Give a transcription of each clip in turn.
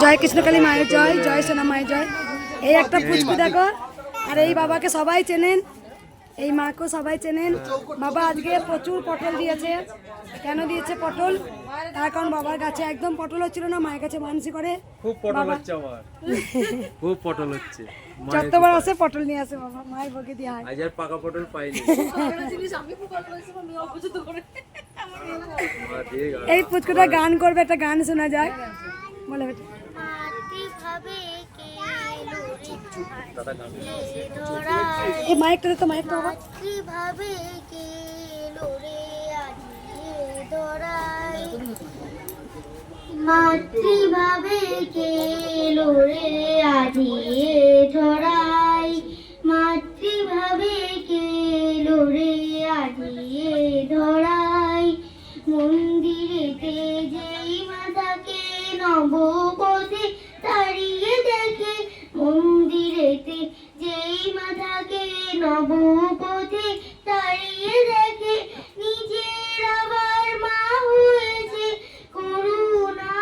জয় কৃষ্ণকালী মায়ের জয় জয় সোনা মায়ের জয়। এই একটা পুচকু দেখো আর এই বাবাকে সবাই চেনেন। এই মাকেও সবাই চেনেন। বাবা আজকে প্রচুর পটল দিয়েছে। কেন দিয়েছে পটল? তার কারণ বাবার কাছে একদম পটল হচ্ছিল না মায়ের কাছে মানসি করে। খুব পটল হচ্ছে আমার। খুব পটল হচ্ছে। যতবার আসে পটল নিয়ে আসে বাবা মায়ের বকে দিয়ে হয় আজ আর পাকা পটল পাইনি। এই পুচকুটা গান করবে একটা গান শোনা যায় বলে বেটা। মাইকটা তো বাবা। মাতৃভাবে কে লোরে ধরায় মাতৃভাবে কে লোরে আজিয়ে মন্দিরেতে যেই মাতাকে নবপথে তাড়িয়ে দেখে মন্দিরেতে যেই নবপথে তাড়িয়ে দেখে নিজের আবার মা হয়েছে করুণা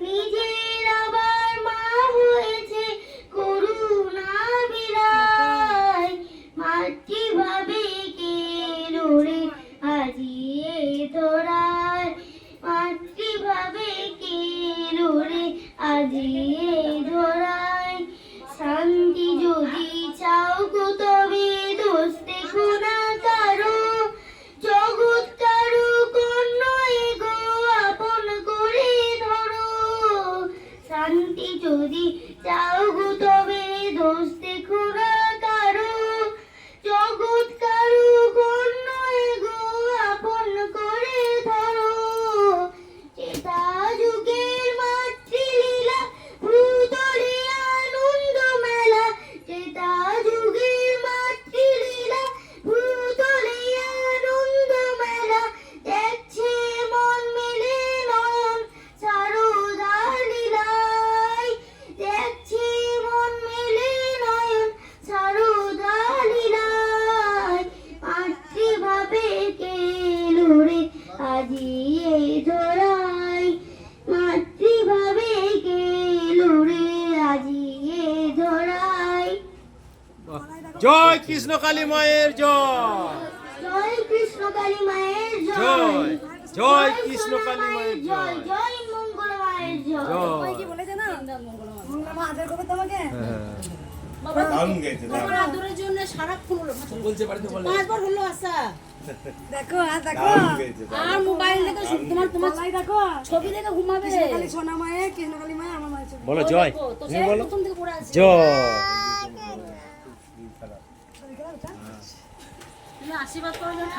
নিজের আবার মা হয়েছে করুণা মাতৃভাবে কে আজিয়ে ধরায় আজিয়ে ধরায় শান্তি যদি চাও গো তবে দোষ দেখো না কারও। জগৎ কারও কর্ণ এগো আপন করে ধরো। শান্তি যদি চাও গো তবে দোষ দেখো না জয় কৃষ্ণ কালী মায়ের জয়। জয় কৃষ্ণ কালী মায়ের জয়। জয় জয় কৃষ্ণ কালী মায়ের জয় জয়। জয় মঙ্গল মায়ের জয়। জয়। কি বলেছে না? মঙ্গলা মা আদর করবে তোমাকে? আদরের জন্য সারাক্ষণ হলো পাঁচবার হলো আসা দেখো আর দেখো। আর মোবাইল দেখে তোমার তোমার দেখো। ছবি দেখে ঘুমাবে। কৃষ্ণকালী সোনা মায়ের কৃষ্ণকালী মায়ের আমার মায়ের বলো জয়। তুমি বলো। প্রথম থেকে পড়ে আসছে জয়। তুমি আশীর্বাদ করো যেন